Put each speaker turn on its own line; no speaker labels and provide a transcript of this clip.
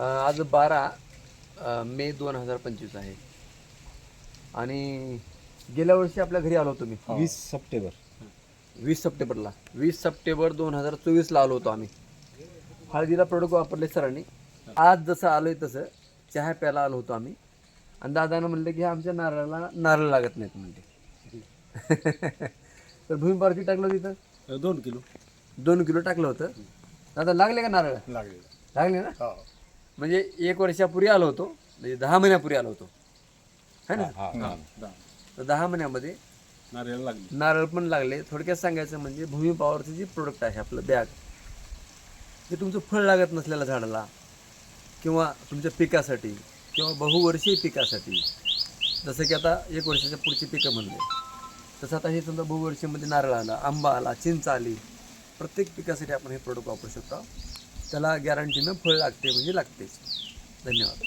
आज बारा मे दोन हजार पंचवीस आहे. आणि गेल्या वर्षी आपल्या घरी आलो होतो मी.
वीस सप्टेंबर.
वीस सप्टेंबरला. वीस सप्टेंबर दोन हजार चोवीसला आलो होतो आम्ही. हळदीला प्रोडक्ट वापरले सरांनी. आज जसं आलोय तसं चहा प्यायला आलो होतो आम्ही. आणि दादानं म्हणलं की आमच्या नारळाला नारळ लागत नाहीत म्हणते तर भूमी पार्टी टाकलं होतं तिथं
दोन किलो.
दोन किलो टाकलं होतं. दादा लागले का नारळ?
लागले.
लागले ना?
हो.
म्हणजे एक वर्षापूर्वी आलो होतो म्हणजे दहा महिन्यापूर्वी आलो होतो. है ना? तर दहा महिन्यामध्ये
नारळ लागले.
नारळ पण लागले. थोडक्यात सांगायचं म्हणजे भूमी पॉवरचं जे प्रोडक्ट आहे आपलं बॅग ते तुमचं फळ लागत नसलेल्या झाडाला किंवा तुमच्या पिकासाठी किंवा बहुवर्षीय पिकासाठी जसं की आता एक वर्षाच्या पुढची पिकं म्हणले तसं आता हे समजा बहुवर्षीमध्ये नारळ आला आंबा आला चिंच आली प्रत्येक पिकासाठी आपण हे प्रोडक्ट वापरू शकतो. त्याला गॅरंटीनं फळ लागते म्हणजे लागतेच. धन्यवाद.